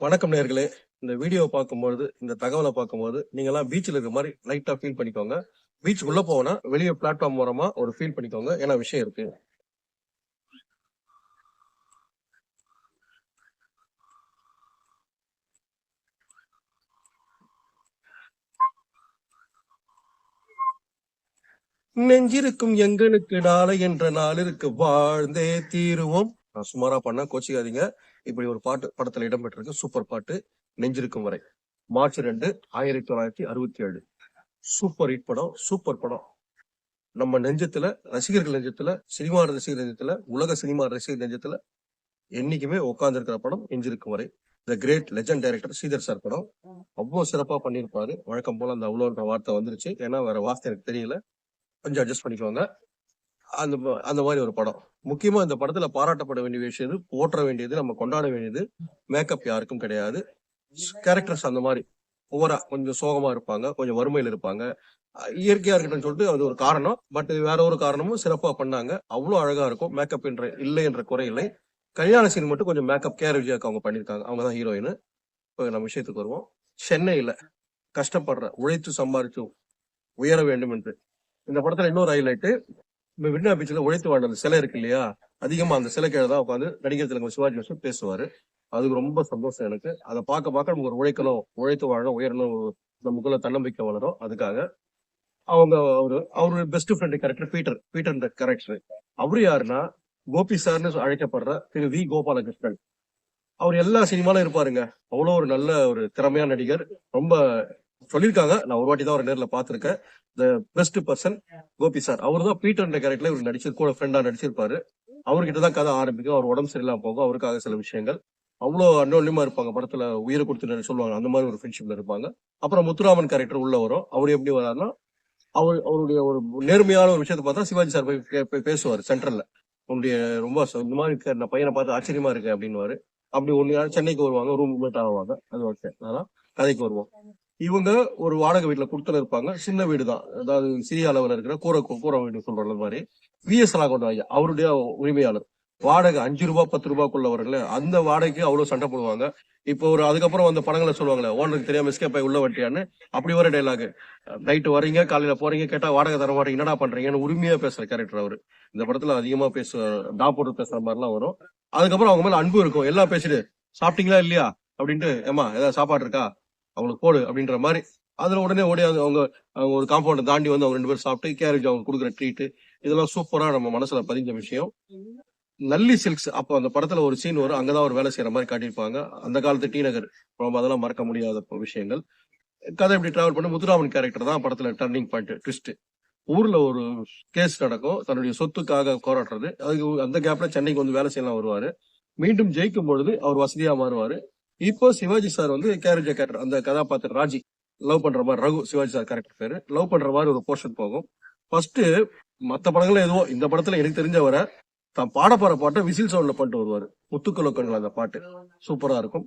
வணக்கம் நேர்களே. இந்த வீடியோ பார்க்கும்போது இந்த தகவலை பார்க்கும்போது நீங்களாம் பீச்சில் இருக்க மாதிரி லைட்டாக ஃபீல் பண்ணிக்கோங்க. பீச் உள்ள போனா வெளியே பிளாட்ஃபார்ம் மூலமா ஒரு ஃபீல் பண்ணிக்கோங்க. ஏன்னா விஷயம் இருக்கு. நெஞ்சிருக்கும் எங்களுக்கு நாளை என்ற நாளிற்கு வாழ்ந்தே தீருவோம். சுமாரா பண்ண கோச்சிக்காதீங்க. இப்படி ஒரு பாட்டு படத்துல இடம்பெற்றிருக்கு சூப்பர் பாட்டு நெஞ்சிருக்கும் வரை. மார்ச் ரெண்டு ஆயிரத்தி தொள்ளாயிரத்தி அறுபத்தி ஏழு சூப்பர் ஹிட் படம் சூப்பர் படம். நம்ம நெஞ்சத்துல ரசிகர்கள் நெஞ்சத்துல சினிமா ரசிகர் நெஞ்சத்துல உலக சினிமா ரசிகர் நெஞ்சத்துல என்னைக்குமே உட்கார்ந்துருக்கிற படம் Nenjirukkum Varai. The great legend director Sridhar sir படம். அவ்வளவு சிறப்பா பண்ணியிருப்பாரு. வழக்கம் போல அந்த அவ்வளோன்ற வார்த்தை வந்துருச்சு. ஏன்னா வேற வார்த்தை எனக்கு தெரியல. கொஞ்சம் அட்ஜஸ்ட் பண்ணிக்கோங்க. அந்த அந்த மாதிரி ஒரு படம். முக்கியமா இந்த படத்துல பாராட்டப்பட வேண்டிய விஷயம் போற்ற வேண்டியது நம்ம கொண்டாட வேண்டியது மேக்கப் யாருக்கும் கிடையாது. கேரக்டர்ஸ் அந்த மாதிரி ஓவரா கொஞ்சம் சோகமா இருப்பாங்க கொஞ்சம் வறுமையில இருப்பாங்க. இயற்கையா இருக்கட்டும்னு சொல்லிட்டு அது ஒரு காரணம். பட் வேற ஒரு காரணமும் சிறப்பா பண்ணாங்க. அவ்வளவு அழகா இருக்கும். மேக்கப் என்ற இல்லை என்ற குறை இல்லை. கல்யாண சீன் மட்டும் கொஞ்சம் மேக்கப் கேர் விஜயாக்கு அவங்க பண்ணிருக்காங்க அவங்க தான் ஹீரோயின் இப்போ நம்ம விஷயத்துக்கு வருவோம். சென்னையில கஷ்டப்படுற உழைத்து சம்பாரிச்சு உயர வேண்டும் என்று. இந்த படத்துல இன்னொரு ஹைலைட்டு விண்ணா பீச்சில் உழைத்து வாழ்ந்த அந்த சிலை இருக்கு இல்லையா? அதிகமா அந்த சிலை கீழே தான் உட்காந்து நடிகர் திலகம் சிவாஜி கணேசன் பேசுவாரு. அதுக்கு ரொம்ப சந்தோஷம் எனக்கு. அதை பார்க்க பார்க்க நமக்கு ஒரு உழைக்கணும் உழைத்து வாழணும் உயரணும் நமக்குள்ள தன்னம்பிக்கை வளரும் அதுக்காக அவங்க அவரு அவரு best friend character Peter Peter character அவரு யாருன்னா கோபி சார்னு அழைக்கப்படுற திரு வி கோபாலகிருஷ்ணன். அவர் எல்லா சினிமாலும் இருப்பாருங்க. அவ்வளோ ஒரு நல்ல ஒரு திறமையான நடிகர். ரொம்ப சொல்லியிருக்காங்க. நான் ஒரு வாட்டி தான் அவர் நேரில் பார்த்திருக்கேன். The best person Gopi sir அவர் தான் பீட்டர் கேரக்டர்ல இவர் நடிச்சு கூட ஃப்ரெண்டா நடிச்சிருப்பாரு. அவர்கிட்ட தான் கதை ஆரம்பிக்கும். அவர் உடம்பு சரியில்லாம போகும். அவருக்காக சில விஷயங்கள். அவ்வளோ அன்னோன்யமா இருப்பாங்க. படத்துல உயிரை கொடுத்து சொல்லுவாங்க? அந்த மாதிரி ஒரு ஃப்ரெண்ட்ஷிப்ல இருப்பாங்க. அப்புறம் முத்துராமன் கேரக்டர் உள்ள வரும். அவர் எப்படி வராருன்னா அவர் அவருடைய ஒரு நேர்மையான ஒரு விஷயத்தை பார்த்தா சிவாஜி சார் போய் போய் பேசுவார் சென்ட்ரல்ல உன்னுடைய ரொம்ப இந்த மாதிரி இருக்க நான் பையனை பார்த்து ஆச்சரியமா இருக்கு அப்படின்னு அப்படி ஒன்னு சென்னைக்கு வருவாங்க ரூம் ஆவாங்க. அது ஓகே அதெல்லாம் கதைக்கு வருவோம். இவங்க ஒரு வாடகை வீட்டுல கொடுத்துல இருப்பாங்க. சின்ன வீடு தான் அதாவது சிறிய அளவுல இருக்கிற கூரை கூரை வீடு சொல்ற மாதிரி. விஎஸ் ராகவன் ஐயா அவருடைய உரிமையாளர். வாடகை அஞ்சு ரூபாய் பத்து ரூபாய்க்குள்ள வரல அந்த வாடகைக்கு அவ்வளவு சண்டை போடுவாங்க. இப்போ ஒரு அதுக்கப்புறம் அந்த படங்களை சொல்லுவாங்களே ஓனருக்கு தெரியாம எஸ்கேப் ஆகி உள்ள வட்டியான்னு அப்படி வர டைலாக் நைட்டு வரீங்க காலையில போறீங்க கேட்டா வாடகை தர மாட்டீங்க என்னடா பண்றீங்கன்னு உரிமையா பேசுற கேரக்டர் அவரு. இந்த படத்துல அதிகமா பேச டா போட்டு பேசுற மாதிரிலாம் வரும். அதுக்கப்புறம் அவங்க மேல அன்பு இருக்கும். எல்லாம் பேசிட்டு சாப்பிட்டீங்களா இல்லையா? அப்படின்ட்டு ஏமா ஏதாவது சாப்பாடு இருக்கா? அவங்களுக்கு போடு அப்படின்ற மாதிரி. அதில் உடனே ஓடி அவங்க அவங்க அவங்க ஒரு காம்பவுண்டை தாண்டி வந்து அவங்க ரெண்டு பேரும் சாப்பிட்டு கேரேஜ் அவங்க கொடுக்குற ட்ரீட் இதெல்லாம் சூப்பராக நம்ம மனசில் பதிஞ்ச விஷயம். நல்லி சில்க்ஸ் அப்போ அந்த படத்தில் ஒரு சீன் வரும் அங்கே தான் ஒரு வேலை செய்கிற மாதிரி காட்டியிருப்பாங்க. அந்த காலத்து டி நகர். ரொம்ப அதெல்லாம் மறக்க முடியாத விஷயங்கள். கதை இப்படி டிராவல் பண்ணி முத்துராமன் கேரக்டர் தான் படத்தில் டர்னிங் பாயிண்ட் ட்விஸ்ட்டு ஊரில் ஒரு கேஸ் நடக்கும் தன்னுடைய சொத்துக்காக போராடுறது. அதுக்கு அந்த கேப்பில் சென்னைக்கு வந்து வேலை செய்யலாம் வருவார். மீண்டும் ஜெயிக்கும் பொழுது அவர் வசதியாக மாறுவார். இப்போ சிவாஜி சார் வந்து கேரேஜ் கேரக்டர் அந்த கதாபாத்திரம் ராஜி லவ் பண்ற மாதிரி ரகு சிவாஜி சார் கேரக்டர் பேரு. லவ் பண்ற மாதிரி ஒரு போர்ஷன் போகும். ஃபர்ஸ்ட் மத்த படங்களும் எதுவோ இந்த படத்துல எனக்கு தெரிஞ்ச வர தான் பாட போற பாட்டை விசில் சவுண்ட்ல பண்ணிட்டு வருவாரு. முத்துக்குலக்கண்கள் அந்த பாட்டு. சூப்பரா இருக்கும்.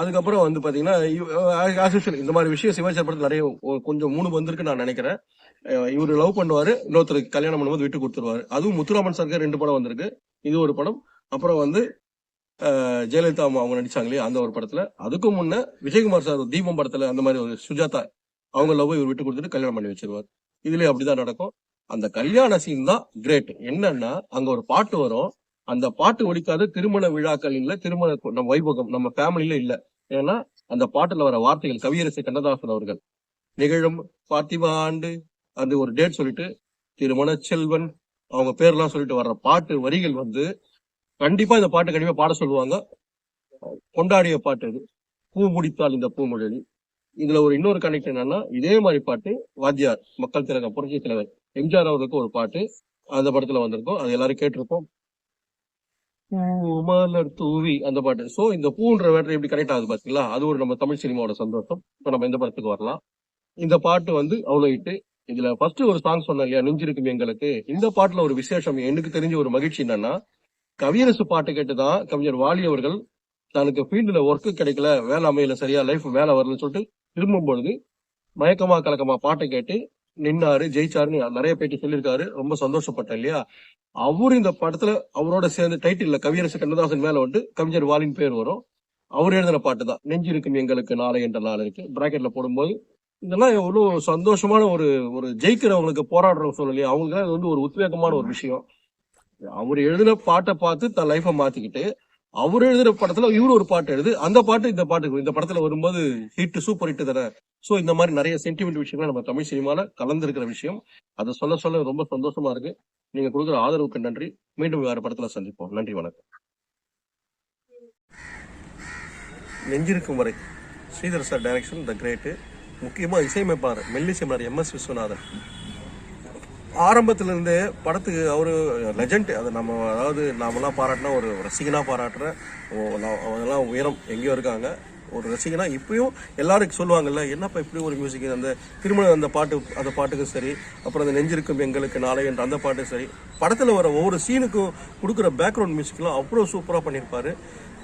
அதுக்கப்புறம் வந்து பாத்தீங்கன்னா இந்த மாதிரி விஷயம் சிவாஜி சார் படத்துல நிறைய கொஞ்சம் மூணு வந்திருக்கு நான் நினைக்கிறேன். இவரு லவ் பண்ணுவாரு இன்னொருத்தருக்கு கல்யாணம் பண்ணும்போது விட்டு கொடுத்துருவாரு. அதுவும் முத்துராமன் சாருக்கு ரெண்டு படம் வந்திருக்கு. இது ஒரு படம். அப்புறம் வந்து ஜெயலலிதா அம்மா அவங்க நடிச்சாங்க இல்லையா அந்த ஒரு படத்துல. அதுக்கும் முன்ன விஜயகுமார் சார் தீபம் படத்துல அந்த மாதிரி ஒரு சுஜாதா அவங்க லவ் இவர் விட்டு கொடுத்துட்டு கல்யாணம் பண்ணி வச்சிருவார். இதுலயே அப்படிதான் நடக்கும். அந்த கல்யாண சீன் தான் கிரேட் என்னன்னா அங்க ஒரு பாட்டு வரும். அந்த பாட்டு ஒழிக்காத திருமண விழாக்கள் இல்ல திருமண நம்ம வைபோகம் நம்ம ஃபேமிலியில இல்ல. ஏன்னா அந்த பாட்டுல வர வார்த்தைகள் கவியரசு கண்ணதாசன் அவர்கள். நிகழும் பார்த்திபா ஆண்டு அது ஒரு டேட் சொல்லிட்டு திருமண செல்வன் அவங்க பேர்லாம் சொல்லிட்டு வர்ற பாட்டு வரிகள் வந்து கண்டிப்பா இந்த பாட்டு கண்டிப்பா பாட சொல்லுவாங்க. கொண்டாடிய பாட்டு இது. பூ முடித்தால் இந்த பூமொழி இதுல ஒரு இன்னொரு கனெக்ட் என்னன்னா இதே மாதிரி பாட்டு வாத்தியார் மக்கள் திலகம் புரட்சி தலைவர் எம்ஜிஆர் அவருக்கு ஒரு பாட்டு. அந்த படத்துல வந்திருக்கும். அது எல்லாரும் கேட்டிருப்போம். மலர் தூவி அந்த பாட்டு. சோ இந்த பூன்ற வேட்டை எப்படி கனெக்ட் ஆகுது பாத்தீங்களா? அது ஒரு நம்ம தமிழ் சினிமாவோட சந்தோஷம். இப்போ நம்ம இந்த படத்துக்கு வரலாம்? இந்த பாட்டு வந்து அவ்வளவு இட்டு இதுல ஃபர்ஸ்ட் ஒரு சாங் சொன்னேன் இல்லையா நெஞ்சிருக்கும் எங்களுக்கு? இந்த பாட்டுல ஒரு விசேஷம். எனக்கு தெரிஞ்ச ஒரு மகிழ்ச்சி என்னன்னா கவியரசு பாட்டு கேட்டுதான் கவிஞர் வாலி அவர்கள் தனக்கு ஃபீல்டுல ஒர்க்கு கிடைக்கல வேலை அமையல சரியா லைஃப் வேலை வரலன்னு சொல்லிட்டு திரும்பும் பொழுது மயக்கமா கலக்கமா பாட்டை கேட்டு நின்னாரு ஜெயிச்சாருன்னு நிறைய பேட்டி சொல்லியிருக்காரு. ரொம்ப சந்தோஷப்பட்டேன் இல்லையா? அவரு இந்த படத்துல அவரோட சேர்ந்து டைட்டில் கவியரசு கண்ணதாசன் மேல வந்து கவிஞர் வாலின் பேர் வரும். அவர் எழுதின பாட்டு தான். நெஞ்சிருக்கும் எங்களுக்கு நாளை என்ற நாள் இருக்கு. பிராக்கெட்ல போடும்போது இதெல்லாம் எவ்வளவு சந்தோஷமான ஒரு ஒரு ஜெயிக்கிறவங்களுக்கு போராடுறவங்க சொல்லலையே அவங்களுக்கு அது வந்து ஒரு உத்வேகமான ஒரு விஷயம். அவர் எழுதின பாட்டை பார்த்து தன் லைஃபை மாத்திக்கிட்டு அவர் எழுதுற படத்துல இவரு ஒரு பாட்டு எழுது அந்த பாட்டு இந்த பாட்டு இந்த படத்துல வரும்போது ஹிட் சூப்பர் ஹிட் தானே. சோ இந்த மாதிரி நிறைய சென்டிமெண்ட் விஷயங்கள் நம்ம தமிழ் சினிமால கலந்துருக்கிற விஷயம். அதை சொல்ல சொல்ல ரொம்ப சந்தோஷமா இருக்கு. நீங்க கொடுக்குற ஆதரவுக்கு நன்றி. மீண்டும் வேற படத்துல சந்திப்போம். நன்றி வணக்கம். Nenjirukkum Varai Sridhar sir direction the great முக்கியமா இசையமைப்பாளர் மெல்லிசைமலர் எம் எஸ் விஸ்வநாதன். ஆரம்பத்துல இருந்தே படத்துக்கு அவர் லெஜண்ட் அது நம்ம அதாவது நாமெல்லாம் பாராட்டினா ஒரு ரசிகனாக பாராட்டுற அதெல்லாம் உயரம் எங்கேயோ இருக்காங்க. ஒரு ரசிகனா இப்பயும் எல்லாருக்கும் சொல்லுவாங்கல்ல என்னப்பா இப்படி ஒரு மியூசிக் அந்த திருமணம் அந்த பாட்டு அந்த பாட்டுக்கும் சரி அப்புறம் அந்த நெஞ்சிருக்கும் எங்களுக்கு நாளை என்ற அந்த பாட்டும் சரி. படத்தில் வர ஒவ்வொரு சீனுக்கும் கொடுக்குற பேக்ரவுண்ட் மியூசிக்லாம் அவ்வளோ சூப்பராக பண்ணியிருப்பாரு.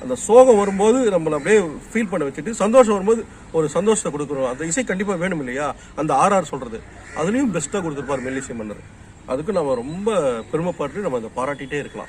அந்த சோகம் வரும்போது நம்மளை அப்படியே ஃபீல் பண்ண வச்சுட்டு சந்தோஷம் வரும்போது ஒரு சந்தோஷத்தை கொடுக்குறோம் அந்த இசை கண்டிப்பாக வேணும் இல்லையா? அந்த ஆர்ஆர் சொல்றது. அதுலேயும் பெஸ்ட்டாக கொடுத்துருப்பார் மெல்லிசை மன்னர். அதுக்கு நம்ம ரொம்ப பெருமைப்பட்டு நம்ம அதை பாராட்டிகிட்டே இருக்கலாம்.